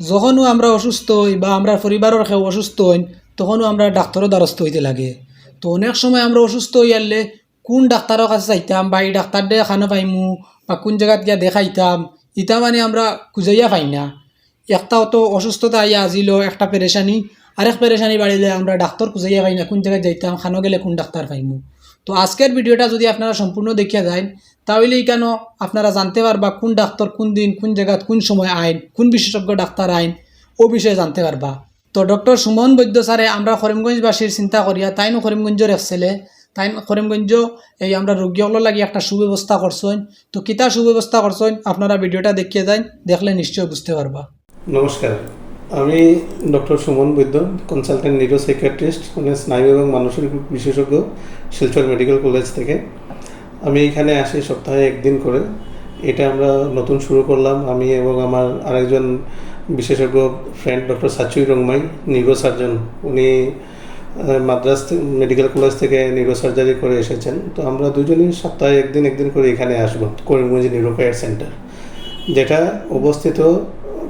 যখনও আমরা অসুস্থ হই বা আমরা পরিবারের কেউ অসুস্থ হই, তখনও আমরা ডাক্তারও দ্বারস্থ হইতে লাগে। তো অনেক সময় আমরা অসুস্থ হই আনলে কোন ডাক্তারের কাছে যাইতাম বা এই ডাক্তার দিয়ে খানো পাইমু বা কোন জায়গাত গিয়া দেখাইতাম ইটা মানে আমরা খুঁজাইয়া পাই না। একটা তো অসুস্থতা আইয়া আজিল, একটা পেরেশানি, আরেক পেরেশানি বাড়িলে আমরা ডাক্তার খুঁজাইয়া পাই না কোন জায়গায় যাইতাম, খানো গেলে কোন ডাক্তার পাইমু। তো আজকের ভিডিওটা যদি আপনারা সম্পূর্ণ দেখিয়া যায় তাহলে কেন আপনারা জানতে পারবা কোন ডাক্তার কোন দিন, কোন জায়গাত কোন সময় আইন, কোন বিশেষজ্ঞ ডাক্তার আইন, ও বিষয়ে জানতে পারবা। তো ডক্টর সুমন বৈদ্য স্যারে আমরা করিমগঞ্জবাসীর চিন্তা করিয়া তাইনো করিমগঞ্জের এক ছেলে তাই করিমগঞ্জ এই আমরা রোগীগুলো লাগি একটা সুব্যবস্থা করছেন। তো কিতা সুব্যবস্থা করছেন? আপনারা ভিডিওটা দেখিয়ে যান দেখলে নিশ্চয়ই বুঝতে পারবা। নমস্কার। আমি doctor Suman Baidya consultant neuro psychiatrist মানে স্নায়ু এবং মানসিক বিশেষজ্ঞ, শিলচর মেডিকেল কলেজ থেকে। আমি এখানে আসি সপ্তাহে একদিন করে। এটা আমরা নতুন শুরু করলাম। আমি এবং আমার আরেকজন বিশেষজ্ঞ friend doctor Sachui Rongmai neuro surgeon উনি মাদ্রাস মেডিকেল কলেজ থেকে নিউরো সার্জারি করে এসেছেন। তো আমরা দুজনই সপ্তাহে একদিন একদিন করে এখানে আসব, করিমগঞ্জ নিউরো কেয়ার সেন্টার যেটা অবস্থিত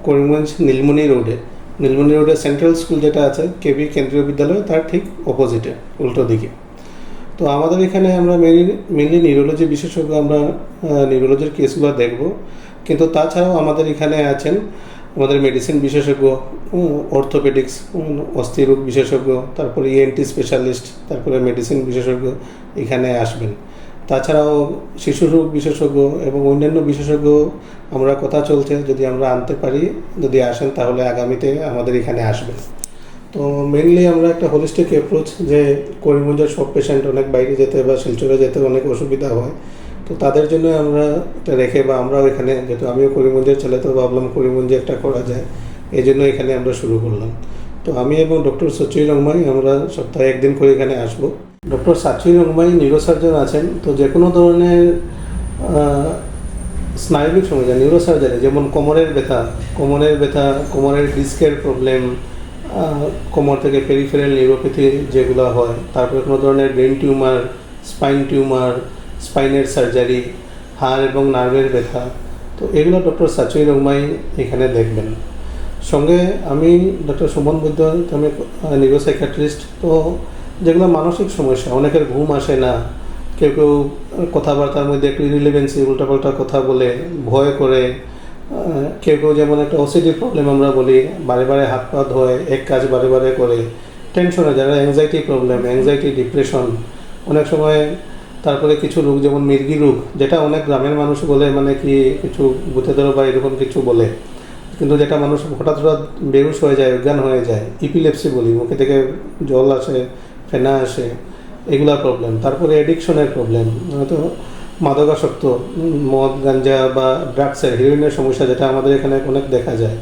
করিমগঞ্জ নীলমণি রোডে নীলমণি রোডে সেন্ট্রাল স্কুল যেটা আছে, কেবি কেন্দ্রীয় বিদ্যালয়, তার ঠিক অপোজিটে উল্টো দিকে। তো আমাদের এখানে আমরা মেনলি মেনলি নিউরোলজি বিশেষজ্ঞ আমরা নিউরোলজির কেসগুলো দেখব। কিন্তু তাছাড়াও আমাদের এখানে আছেন আমাদের মেডিসিন বিশেষজ্ঞ অর্থোপেডিক্স অস্থিরোগ বিশেষজ্ঞ, তারপরে ইএনটি স্পেশালিস্ট তারপরে মেডিসিন বিশেষজ্ঞ এখানে আসবেন। তাছাড়াও শিশু রোগ বিশেষজ্ঞ এবং অন্যান্য বিশেষজ্ঞ আমরা কথা চলছে, যদি আমরা আনতে পারি, যদি আসেন তাহলে আগামীতে আমাদের এখানে আসবেন। তো মেনলি আমরা একটা হোলিস্টিক অ্যাপ্রোচ যে করিমগঞ্জের সব পেশেন্ট অনেক বাইরে যেতে বা শিলচরে যেতে অনেক অসুবিধা হয়। তো তাদের জন্য আমরা এটা রেখে বা আমরাও এখানে, যেহেতু আমিও করিমগঞ্জের ছেলে তো ভাবলাম করিমগঞ্জে একটা করা যায়, এই জন্য এখানে আমরা শুরু করলাম। তো আমি এবং ডক্টর সচুই রংমাই আমরা সপ্তাহে একদিন করে এখানে আসব। ডক্টর সাচুই রংমাই নিউরোসার্জন আছেন, তো যে কোনো ধরনের স্নায়বিক সমস্যা নিউরোসার্জারি যেমন কোমরের ব্যথা কোমরের ব্যথা, কোমরের ডিস্কের প্রবলেম কোমর থেকে পেরিফেরাল নিউরোপ্যাথি যেগুলো হয়, তারপরে কোনো ধরনের ব্রেন টিউমার স্পাইন টিউমার স্পাইনের সার্জারি হাড় এবং নার্ভের ব্যথা, তো এগুলো ডক্টর সাচুই রংমাই এখানে দেখবেন। সঙ্গে আমি ডক্টর সুমন বৈদ্য আমি নিউরোসাইকিয়াট্রিস্ট তো যেগুলো মানসিক সমস্যা, অনেকের ঘুম আসে না, কেউ কেউ কথাবার্তার মধ্যে একটু ইরিলিভেন্সি উল্টাপাল্টা কথা বলে, ভয় করে কেউ কেউ যেমন একটা ওসিডি প্রবলেম আমরা বলি, বারে বারে হাত পা ধোয়, এক কাজ বারে বারে করে টেনশনে যারা অ্যাংজাইটি প্রবলেম অ্যাংজাইটি ডিপ্রেশন অনেক সময় তারপরে কিছু রোগ যেমন মির্গি রোগ, যেটা অনেক গ্রামের মানুষ বলে মানে কি কিছু বুথে ধরো বা এরকম কিছু বলে, কিন্তু যেটা মানুষ হঠাৎ হঠাৎ বেহুশ হয়ে যায়, অজ্ঞান হয়ে যায় ইপিলেপসি বলি, মুখে থেকে জল আসে, ফেনা আসে এগুলা প্রবলেম তারপরে এডিকশনের প্রবলেম হয়তো মাদকাসক্ত, মদ, গাঞ্জা বা ড্রাগসের হিরোইনের সমস্যা যেটা আমাদের এখানে অনেক দেখা যায়।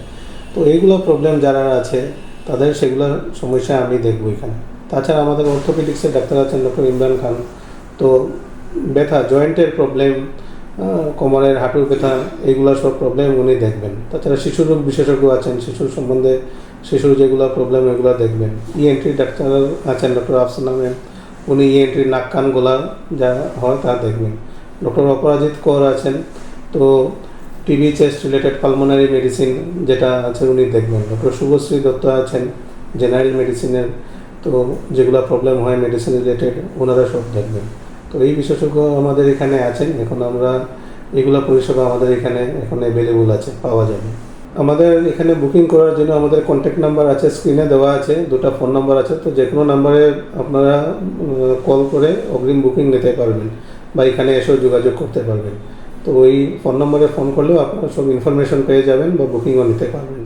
তো এইগুলো প্রবলেম যারা আছে, তাদের সেগুলোর সমস্যা আমি দেখব এখানে। তাছাড়া আমাদের অর্থোপেডিক্সের ডাক্তার আছেন ডক্টর ইমরান খান। তো ব্যথা জয়েন্টের প্রবলেম কোমরের হাঁটুর ব্যথা, এইগুলো সব প্রবলেম উনি দেখবেন। তাছাড়া শিশু রোগ বিশেষজ্ঞ আছেন, শিশুর সম্বন্ধে শিশুর যেগুলো প্রবলেম এগুলো দেখবেন। ইএনটি ডাক্তার আছেন ডক্টর আফসান আহমেদ উনি ইএনটি নাক, কান, গলা যা হয় তা দেখবেন। ডক্টর অপরাজিৎ কর আছেন, তো TB chest related pulmonary medicine যেটা আছে উনি দেখবেন। ডক্টর শুভশ্রী দত্ত আছেন জেনারেল মেডিসিনের তো যেগুলো প্রবলেম হয় মেডিসিন রিলেটেড ওনারা সব দেখবেন। তো এই বিশেষজ্ঞ আমাদের এখানে আছেন, এখন আমরা এগুলো পরিষেবা আমাদের এখানে এখন অ্যাভেলেবল আছে, পাওয়া যাবে। আমাদের এখানে বুকিং করার জন্য আমাদের কন্ট্যাক্ট নাম্বার আছে স্ক্রিনে দেওয়া আছে, দুটো ফোন নাম্বার আছে, তো যে কোনো নাম্বারে আপনারা কল করে অগ্রিম বুকিং নিতে পারবেন বা এখানে এসেও যোগাযোগ করতে পারবেন। তো ওই ফোন নম্বরে ফোন করলেও আপনারা সব ইনফরমেশন পেয়ে যাবেন বা বুকিংও নিতে পারবেন।